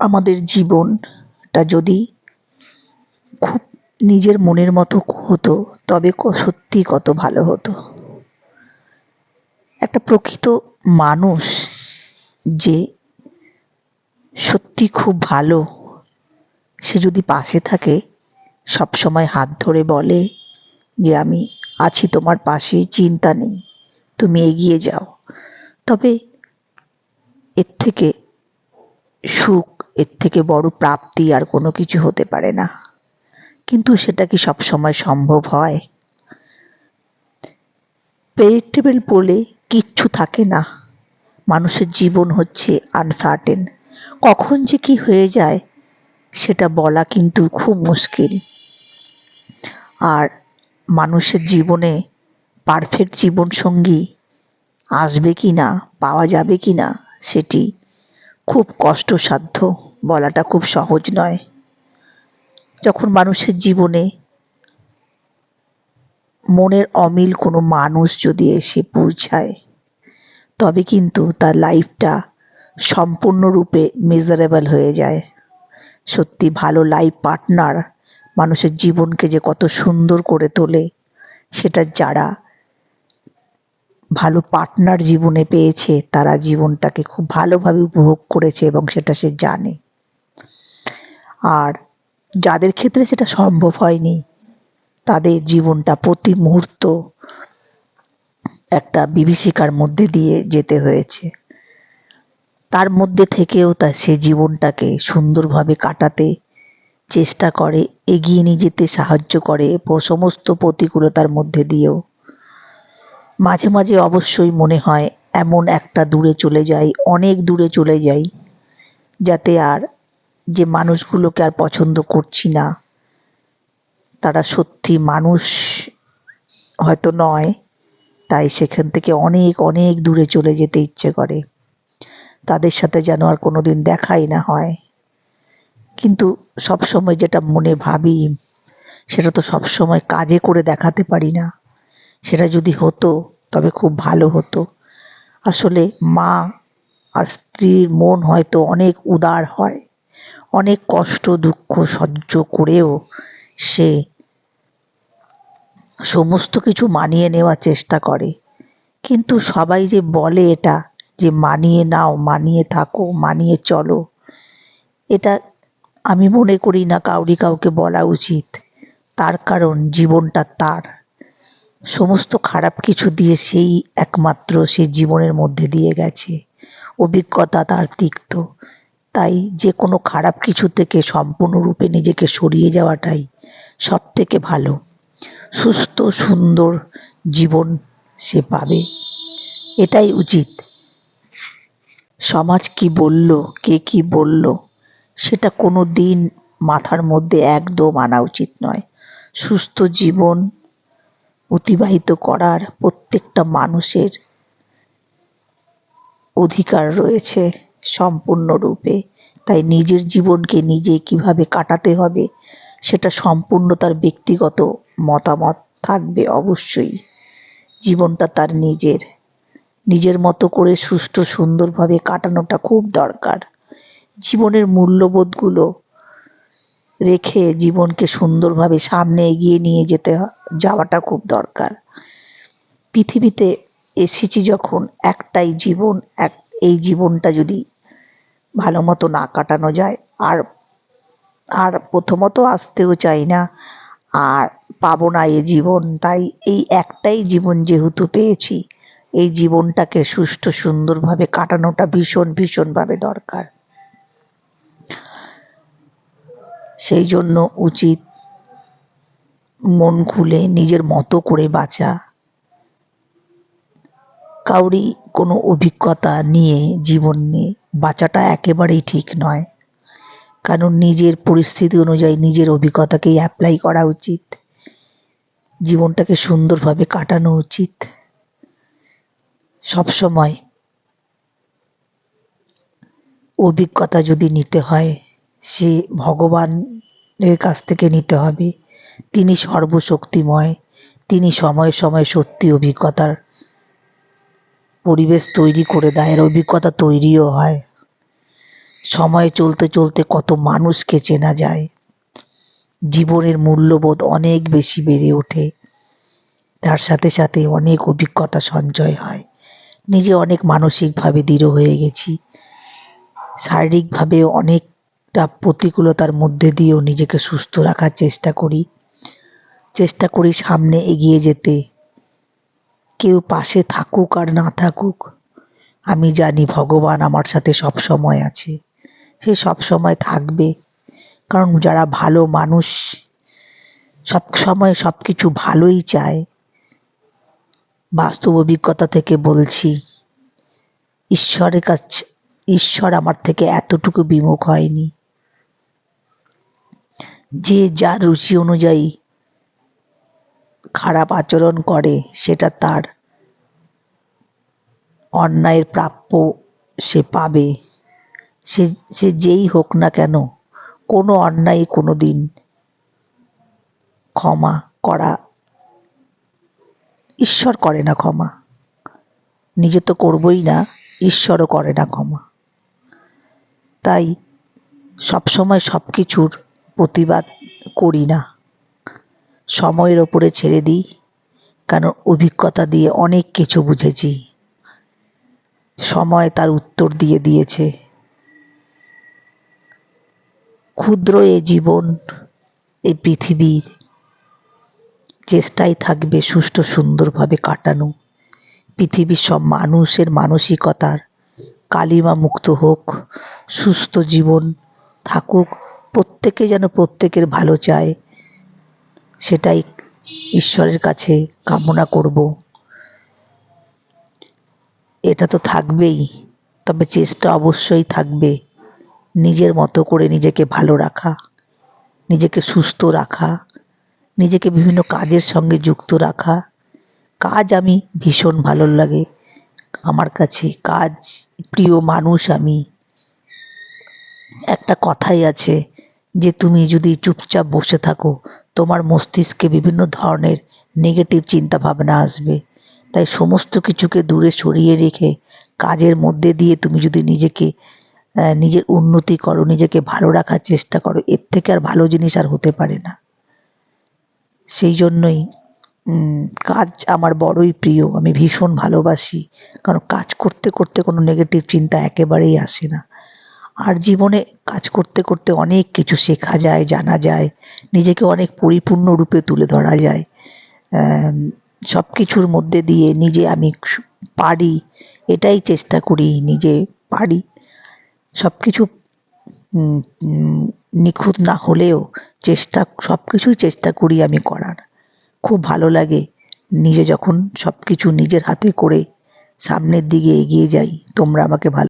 আমাদের জীবনটা যদি খুব নিজের মনের মতো হতো, তবে সত্যি কত ভালো হতো। একটা প্রকৃত মানুষ যে সত্যি খুব ভালো, সে যদি পাশে থাকে সব সময় হাত ধরে বলে যে, আমি আছি তোমার পাশে, চিন্তা নেই, তুমি এগিয়ে যাও। তবে এর থেকে সুখ এর থেকে বড় প্রাপ্তি আর কোনো কিছু হতে পারে না। কিন্তু সেটা কি সব সময় সম্ভব হয়? প্রেডিক্টেবল বলে কিচ্ছু থাকে না। মানুষের জীবন হচ্ছে আনসার্টেন কখন যে কি হয়ে যায়, সেটা বলা কিন্তু খুব মুশকিল। আর মানুষের জীবনে পারফেক্ট জীবনসঙ্গী আসবে কি না, পাওয়া যাবে কি না, সেটি খুব কষ্টসাধ্য, বলাটা খুব সহজ নয়। যখন মানুষের জীবনে মনের অমিল কোনো মানুষ যদি এসে পৌঁছায়, তবে কিন্তু তার লাইফটা সম্পূর্ণরূপে মেজারেবল হয়ে যায়। সত্যি ভালো লাইফ পার্টনার মানুষের জীবনকে যে কত সুন্দর করে তোলে, সেটা যারা ভালো পার্টনার জীবনে পেয়েছে, তারা জীবনটাকে খুব ভালোভাবে উপভোগ করেছে এবং সেটা সে জানে। আর যাদের ক্ষেত্রে সেটা সম্ভব হয়নি, তাদের জীবনটা প্রতি মুহূর্ত একটা বিভীষিকার মধ্যে দিয়ে যেতে হয়েছে। তার মধ্যে থেকেও তা সে জীবনটাকে সুন্দরভাবে কাটাতে চেষ্টা করে, এগিয়ে নিয়ে যেতে সাহায্য করে সমস্ত প্রতিকূলতার মধ্যে দিয়েও মাঝে মাঝে অবশ্যই মনে হয় এমন একটা দূরে চলে যাই, অনেক দূরে চলে যাই, যাতে আর যে মানুষগুলোকে আর পছন্দ করছি না। তারা সত্যি মানুষ হয়তো নয়, তাই সেখান থেকে অনেক অনেক দূরে চলে যেতে ইচ্ছে করে। তাদের সাথে যেন আর কোনো দিন দেখাই না হয়। কিন্তু সবসময় যেটা মনে ভাবি, সেটা তো সবসময় কাজে করে দেখাতে পারি না। সেটা যদি হতো তবে খুব ভালো হতো। আসলে মা আর স্ত্রীর মন হয়তো অনেক উদার হয়, অনেক কষ্ট, দুঃখ সহ্য করেও সে সমস্ত কিছু মানিয়ে নেওয়ার চেষ্টা করে। কিন্তু সবাই যে বলে এটা, যে মানিয়ে নাও, মানিয়ে থাকো, মানিয়ে চলো, এটা আমি মনে করি না কাউরি কাউকে বলা উচিত। তার কারণ জীবনটা তার। সমস্ত খারাপ কিছু দিয়ে সেই একমাত্র সে জীবনের মধ্যে দিয়ে গেছে। অভিজ্ঞতা তার তিক্ত। তাই যে কোনো খারাপ কিছু থেকে সম্পূর্ণরূপে নিজেকে সরিয়ে যাওয়াটাই সব থেকে ভালো। সুস্থ, সুন্দর জীবন সে পাবে। এটাই উচিত। সমাজ কি বলল, কে কি বলল, সেটা কোনো দিন মাথার মধ্যে একদম আনা উচিত নয়। সুস্থ জীবন অতিবাহিত করার প্রত্যেকটা মানুষের অধিকার রয়েছে সম্পূর্ণরূপে। তাই নিজের জীবনকে নিজে কীভাবে কাটাতে হবে, সেটা সম্পূর্ণ তার ব্যক্তিগত মতামত থাকবে অবশ্যই। জীবনটা তার নিজের। নিজের মতো করে সুষ্ঠু সুন্দরভাবে কাটানোটা খুব দরকার। জীবনের মূল্যবোধগুলো রেখে জীবনকে সুন্দরভাবে সামনে এগিয়ে নিয়ে যেতে যাওয়াটা খুব দরকার। পৃথিবীতে এসেছি যখন একটাই জীবন, এক, এই জীবনটা যদি ভালো মতো না কাটানো যায়, আর আর প্রথমত আসতেও চাই না, আর পাবো না এ জীবন, তাই এই একটাই জীবন যেহেতু পেয়েছি, এই জীবনটাকে সুষ্ঠু সুন্দরভাবে কাটানোটা ভীষণ, ভীষণভাবে দরকার। সেই জন্য উচিত মন খুলে নিজের মতো করে বাঁচা। কাউরি কোনো অভিজ্ঞতা নিয়ে জীবন নিয়ে বাঁচাটা একেবারেই ঠিক নয়। কারণ নিজের পরিস্থিতি অনুযায়ী নিজের অভিজ্ঞতাকেই অ্যাপ্লাই করা উচিত। জীবনটাকে সুন্দরভাবে কাটানো উচিত। সবসময় অভিজ্ঞতা যদি নিতে হয় সে ভগবানের কাছ থেকে নিতে হবে। তিনি সর্বশক্তিময়, তিনি সময়ে সময়ে সত্যি অভিজ্ঞতার পরিবেশ তৈরি করে দেয় আর অভিজ্ঞতা তৈরিও হয়। সময় চলতে চলতে কত মানুষকে চেনা যায়। জীবনের মূল্যবোধ অনেক বেশি বেড়ে ওঠে। তার সাথে সাথে অনেক অভিজ্ঞতা সঞ্চয় হয়। নিজে অনেক মানসিকভাবে দৃঢ় হয়ে গেছি। শারীরিকভাবে অনেকটা প্রতিকূলতার মধ্যে দিয়েও নিজেকে সুস্থ রাখার চেষ্টা করি। চেষ্টা করি সামনে এগিয়ে যেতে। কেউ পাশে থাকুক আর না থাকুক, আমি জানি ভগবান আমার সাথে সব সময় আছে। সে সব সময় থাকবে। কারণ যারা ভালো মানুষ, সব সময় সব কিছু ভালোই চায়। বাস্তব অভিজ্ঞতা থেকে বলছি, ঈশ্বরের কাছে, ঈশ্বর আমার থেকে এতটুকু বিমুখ হয়নি। যে যার রুচি অনুযায়ী খারাপ আচরণ করে, সেটা তার অন্যায়ের প্রাপ্য সে পাবে। সে সে যেই হোক না কেন, কোনো অন্যায় কোনো দিন ক্ষমা করা, ঈশ্বর করে না ক্ষমা। নিজে তো করবই না, ঈশ্বরও করে না ক্ষমা। তাই সবসময় সব কিছুর প্রতিবাদ করি না। সময়ের ওপরে ছেড়ে দিই কারণ অভিজ্ঞতা দিয়ে অনেক কিছু বুঝেছি। সময় তার উত্তর দিয়ে দিয়েছে। ক্ষুদ্র এ জীবন এই পৃথিবীর চেষ্টাই থাকবে সুষ্ঠু সুন্দরভাবে কাটানো। পৃথিবীর সব মানুষের মানসিকতার কালিমা মুক্ত হোক, সুস্থ জীবন থাকুক প্রত্যেকে যেন প্রত্যেকের ভালো চায়, সেটাই ঈশ্বরের কাছে কামনা করব। এটা তো থাকবেই, তবে চেষ্টা অবশ্যই থাকবে নিজের মতো করে নিজেকে ভালো রাখা, নিজেকে সুস্থ রাখা, নিজেকে বিভিন্ন কাজের সঙ্গে যুক্ত রাখা। কাজ আমি ভীষণ ভালো লাগে, আমার কাছে কাজ, প্রিয় মানুষ আমি। একটা কথাই আছে যে তুমি যদি চুপচাপ বসে থাকো, তোমার মস্তিষ্কে বিভিন্ন ধরনের নেগেটিভ চিন্তা ভাবনা আসবে। তাই সমস্ত কিছুকে দূরে সরিয়ে রেখে, কাজের মধ্যে দিয়ে তুমি যদি নিজেকে নিজের উন্নতি করো, নিজেকে ভালো রাখার চেষ্টা করো, এর থেকে আর ভালো জিনিস আর হতে পারে না। সেই জন্যই কাজ আমার বড়ই প্রিয়। আমি ভীষণ ভালোবাসি। কারণ কাজ করতে করতে কোনো নেগেটিভ চিন্তা একেবারেই আসে না। আর জীবনে কাজ করতে করতে অনেক কিছু শেখা যায়, জানা যায়, নিজেকে অনেক পরিপূর্ণ রূপে তুলে ধরা যায়। সব কিছুর মধ্যে দিয়ে নিজে আমি পারি, এটাই চেষ্টা করি, নিজে পারি। সব কিছু নিখুঁত না হলেও চেষ্টা সব কিছুই চেষ্টা করি আমি করার। খুব ভালো লাগে নিজে যখন সব কিছু নিজের হাতে করে সামনের দিকে এগিয়ে যাই, তোমরা আমাকে ভালো